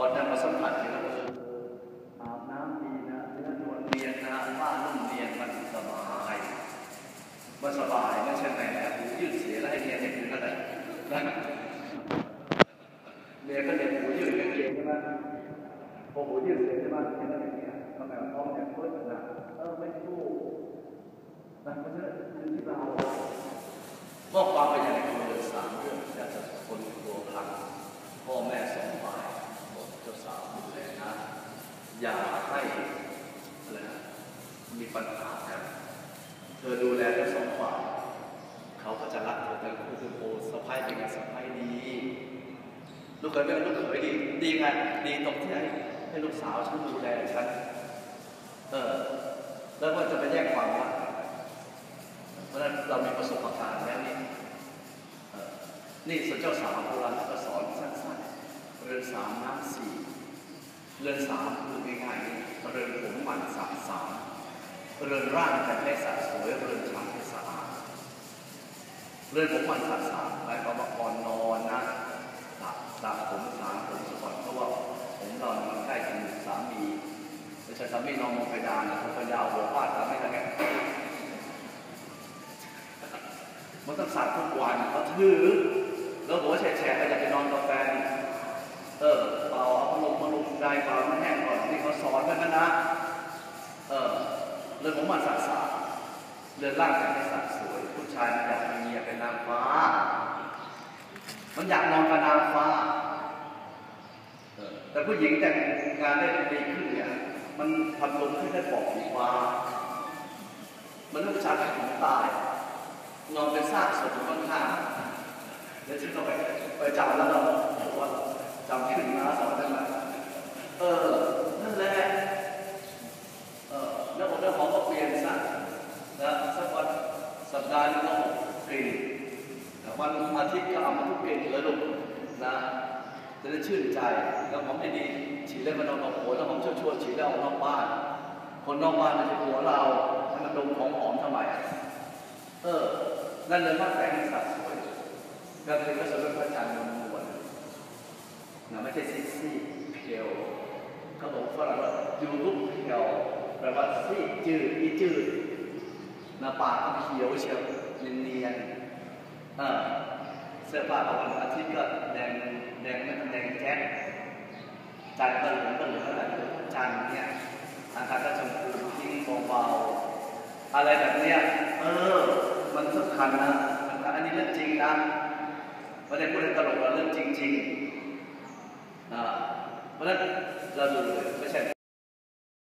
พอได้มาสัมผัสที่เราอาบน้ำดีนะเนื้อนวลเนียนนะผ้านุ่มเนียนมันสบายมันสบายไม่ใช่ไหมนะหูยืดเสียแล้วให้เนียนให้คืนนั่นแหละนะเมียนก็เด็กหูยืดเก่งใช่ไหมพอหูยืดเสียใช่ไหมเนแล้วอย่างเงี้ยทำไมมันท้องเนี่ยเพิ่มนะเออไม่ถูกนะเพราะฉะนั้นอยู่ที่เราว่าความเป็นอย่างไรคือเรื่องสามเรื่องอยากจะคนตัวพลังพ่อแม่สองฝ่ายเจ้าสาวดูแลนะ อย่าให้อะไรนะมี ปัญหากันเธอดูแลทั้งสองฝ่ายเขาก็จะรักเธอทั้งคู่คือโอ้สะพ้ายเป็นไงสะพ้ายดี ลูกเขยเป็นลูกเขยดีดีไงดีตรงที่ให้ให้ลูกสาวฉันดูแลฉันเออแล้วก็จะไปแยกความรักกันเพราะนั้นเรามีประสบการณ์แล้วนี่เออนี่ส่วนเจ้าสาวโบราณก็สอนสั้นๆเรือนสามน้ำสี่เรือนสามคือง่ายๆเรือนผมมันสาม เรือนร่างแต่ให้สะสวยเรือนชำให้สะอาดเรือนผมมันสามสามหมายความว่าก่อนนอนนะตัดตัดผมสามผมสะก่อนเพราะว่าผมเรามันใกล้จะมีสามีไม่ใช่สามีนอนมองไปดานนะเขาก็ยาวหัวฟาดสามีทั้งนั้นมันต้องสัตว์ทุกวันเขาถือแล้วหัวแฉะๆก็อยากจะนอนกับแฟนเออเปล่าเอาพัดลมมาลมได้เปล่ามันแห้งก่อนนี่เขาสอนไว้นะนะเออ เรื่องของมันสักษาเรื่องร่างกายสักสวย ผู้ชายมันอยากมีเมียเป็นนางฟ้า มันอยากนอนกับนางฟ้าเออแต่ผู้หญิงแต่งงานได้ดีขึ้นเนี่ยมันพัดลมขึ้นได้ปอกสีฟ้า มันเรื่องผู้ชายที่ผมตาย นอนเป็นซากศพอยู่ข้างๆแล้วฉันก็ไปไปจับแล้วเราบอกว่าจำขึ้นมาสอนได้ไหมเออ นั่นแหละ เออแล้วผมจะขอก็เปลี่ยนซะนะสักวันสัปดาห์นึงก็กลิ่น วันอาทิตย์ก็เอามาทุกเกลิ่นเลยลูกนะจะได้ชื่นใจแล้วผมไม่ดีฉีดแล้วมันนอนหัวแล้วผมชั่วๆฉีดแล้วออกนอกบ้าน คนนอกบ้านมันจะหัวเราให้มันดมของหอมทำไมเออ นั่นเลยมาแต่งสัดสวยก็คือก็จะเป็นพระจันทร์นวลนะไม่ใช่ซิซี่เพียวเขาบอกฝรั่งว่ายูรุปเพียวแปลว่าซีจืดอีจืดนะปากเขียวเชียวเนียน เออเสื้อผ้าของวันอาทิตย์ก็แดงแดงไม่แดงแจ๊ดจันทร์ก็เหลืองก็เหลืองอะไรจันทร์เนี่ยอังคารก็ชมพูทิ้งเบาๆอะไรแบบเนี้ยเออ มันสำคัญนะสำคัญอันนี้เรื่องจริงนะไม่ได้พูดเล่นตลกนะเรื่องจริงๆอ่าเพราะฉะนั้นเราดูเลยไม่ใช่